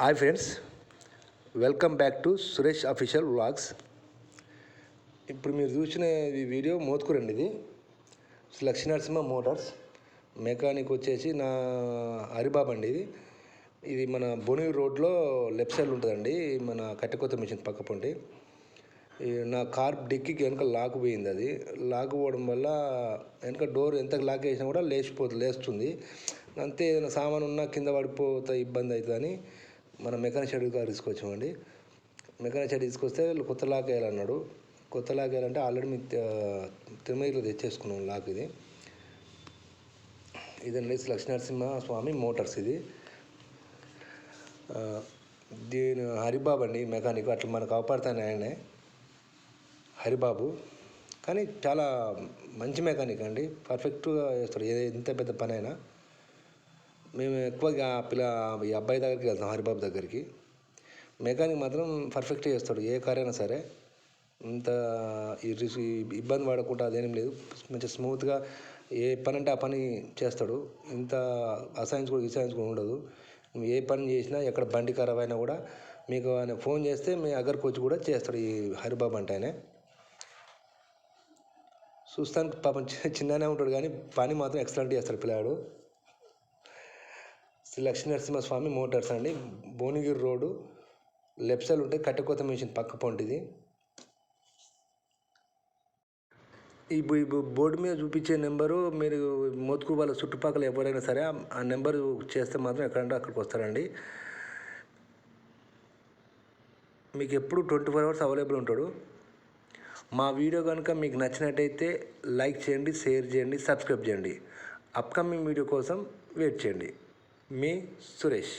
Hi friends welcome back to Suresh official vlogs ఇప్పుడు మీరు చూసిన ఈ వీడియో మోత్కూరండి ఇది. లక్ష్మీ నరసింహ మోటార్స్ మెకానిక్ వచ్చేసి నా హరిబాబు అండి ఇది. ఇది మన బొనూరు రోడ్లో లెఫ్ట్ సైడ్ ఉంటుందండి. మన కట్టెకొత్త మిషన్ పక్క పొంటి ఈ నా కార్ డిక్కీకి వెనక లాక్ పోయింది అది. లాక్ పోవడం వల్ల వెనక డోర్ ఎంత లాక్ వేసినా కూడా లేచిపోతుంది లేస్తుంది. అంతే ఏదైనా సామాన్ ఉన్నా కింద పడిపోతే ఇబ్బంది అవుతుందని మన మెకానిక్ షెడ్ గారు తీసుకొచ్చామండి. మెకానిక్ షెడ్ తీసుకొస్తే కొత్త లాక్ వేయాలన్నాడు. కొత్త లాక్ వేయాలంటే ఆల్రెడీ మీ తిరుమలలో తెచ్చేసుకున్నాం లాక్ ఇది. ఇదండి శ్రీ లక్ష్మీనరసింహ స్వామి మోటార్స్ ఇది. దీని హరిబాబు అండి మెకానిక్ అట్లా మనకు కాపాడుతాను ఆయనే. హరిబాబు. కానీ చాలా మంచి మెకానిక్ అండి. పర్ఫెక్ట్గా చేస్తాడు. ఏ ఎంత పెద్ద పనైనా. మేము ఎక్కువగా పిల్ల ఈ అబ్బాయి దగ్గరికి వెళ్తాం హరిబాబు దగ్గరికి. మెకానిక్ మాత్రం పర్ఫెక్ట్గా చేస్తాడు ఏ కార్ అయినా సరే. ఇంత ఈ ఇబ్బంది పడకుండా అదేం లేదు. మంచిగా స్మూత్గా ఏ పని అంటే ఆ పని చేస్తాడు. ఇంత అసహించుకోవడం కూడా ఉండదు. ఏ పని చేసినా ఎక్కడ బండి ఖరాబ్ అయినా కూడా మీకు ఆయన ఫోన్ చేస్తే మీ అగ్గరికి వచ్చి కూడా చేస్తాడు ఈ హరిబాబు అంటే ఆయన. చూస్తానికి పాపం చిన్ననే ఉంటాడు కానీ పని మాత్రం ఎక్సలెంట్ చేస్తాడు పిల్లాడు. శ్రీ లక్ష్మీ నరసింహస్వామి మోటార్స్ అండి. భువనగిరి రోడ్డు లెఫ్ట్ సైడ్ ఉంటే కట్టెకోత మిషన్ పక్క పొంటిది ఈ బోర్డు మీద చూపించే నెంబరు మీరు మోతుకు వాళ్ళ చుట్టుపక్కల ఎవరైనా సరే ఆ- ఆ నెంబర్ చేస్తే మాత్రం ఎక్కడంటే అక్కడికి వస్తారండి. మీకు ఎప్పుడు ట్వంటీ ఫోర్ అవర్స్ అవైలబుల్ ఉంటాడు. మా వీడియో కనుక మీకు నచ్చినట్టయితే లైక్ చేయండి షేర్ చేయండి సబ్స్క్రైబ్ చేయండి. అప్కమింగ్ వీడియో కోసం వెయిట్ చేయండి. మీ సురేష్